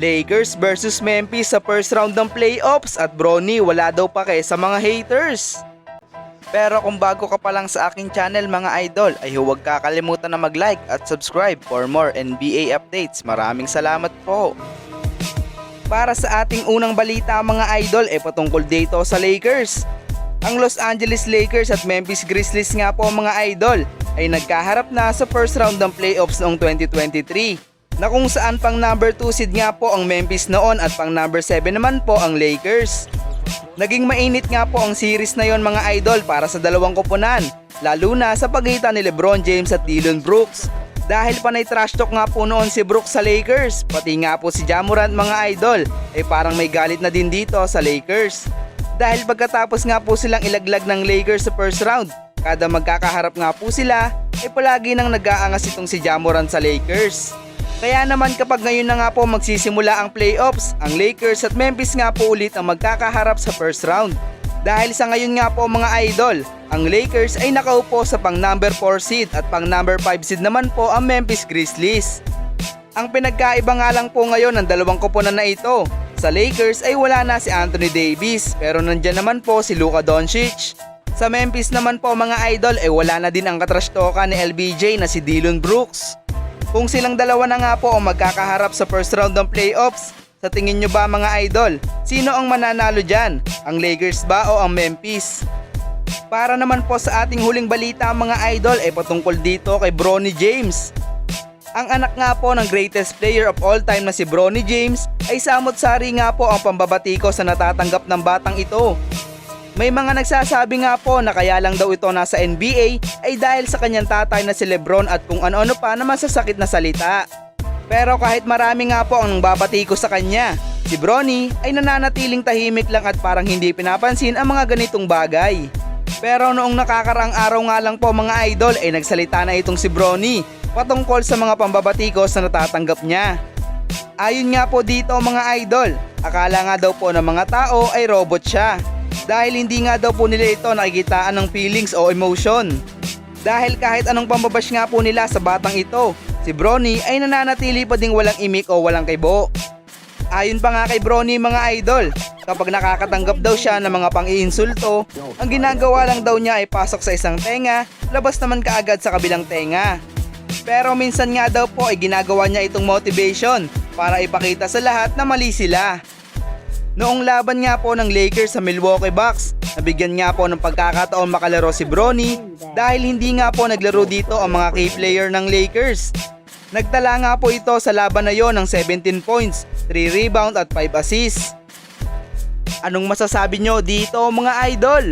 Lakers versus Memphis sa first round ng playoffs at Bronny wala daw pa kay sa mga haters. Pero kung bago ka pa lang sa aking channel mga idol ay huwag kakalimutan na mag-like at subscribe for more NBA updates. Maraming salamat po. Para sa ating unang balita mga idol ay patungkol dito sa Lakers. Ang Los Angeles Lakers at Memphis Grizzlies nga po mga idol ay nagkaharap na sa first round ng playoffs noong 2023 na kung saan pang number 2 seed nga po ang Memphis noon at pang number 7 naman po ang Lakers. Naging mainit nga po ang series na yon mga idol para sa dalawang koponan, lalo na sa pagitan ni Lebron James at Dillon Brooks. Dahil panay trash talk nga po noon si Brooks sa Lakers, pati nga po si Jamorant mga idol, ay parang may galit na din dito sa Lakers. Dahil pagkatapos nga po silang ilaglag ng Lakers sa first round, kada magkakaharap nga po sila, ay palagi nang nag-aangas itong si Jamorant sa Lakers. Kaya naman kapag ngayon na nga po magsisimula ang playoffs, ang Lakers at Memphis nga po ulit ang magkakaharap sa first round. Dahil sa ngayon nga po mga idol, ang Lakers ay nakaupo sa pang number 4 seed at pang number 5 seed naman po ang Memphis Grizzlies. Ang pinagkaiba nga lang po ngayon ng dalawang koponan na ito. Sa Lakers ay wala na si Anthony Davis pero nandyan naman po si Luka Doncic. Sa Memphis naman po mga idol ay wala na din ang katrastoka ni LBJ na si Dillon Brooks. Kung silang dalawa na nga po ang magkakaharap sa first round ng playoffs, sa tingin nyo ba mga idol, sino ang mananalo dyan? Ang Lakers ba o ang Memphis? Para naman po sa ating huling balita mga idol ay patungkol dito kay Bronny James. Ang anak nga po ng greatest player of all time na si Bronny James ay samot-sari nga po ang pambabati ko sa natatanggap ng batang ito. May mga nagsasabi nga po na kaya lang daw ito nasa NBA ay dahil sa kanyang tatay na si Lebron at kung ano-ano pa na masasakit na salita. Pero kahit marami nga po ang babati ko sa kanya, si Bronny ay nananatiling tahimik lang at parang hindi pinapansin ang mga ganitong bagay. Pero noong nakakaraang araw nga lang po mga idol ay nagsalita na itong si Bronny patungkol sa mga pambabati ko sa natatanggap niya. Ayon nga po dito mga idol, akala nga daw po ng mga tao ay robot siya. Dahil hindi nga daw po nila ito nakikitaan ng feelings o emotion. Dahil kahit anong pambabash nga po nila sa batang ito, si Bronny ay nananatili pa ding walang imik o walang kibo. Ayon pa nga kay Bronny mga idol, kapag nakakatanggap daw siya ng mga pang-iinsulto, ang ginagawa lang daw niya ay pasok sa isang tenga, labas naman kaagad sa kabilang tenga. Pero minsan nga daw po ay ginagawa niya itong motivation para ipakita sa lahat na mali sila. Noong laban nga po ng Lakers sa Milwaukee Bucks, nabigyan nga po ng pagkakataon makalaro si Bronny dahil hindi nga po naglaro dito ang mga key player ng Lakers. Nagtala nga po ito sa laban na yon ng 17 points, 3 rebound at 5 assists. Anong masasabi nyo dito mga idol?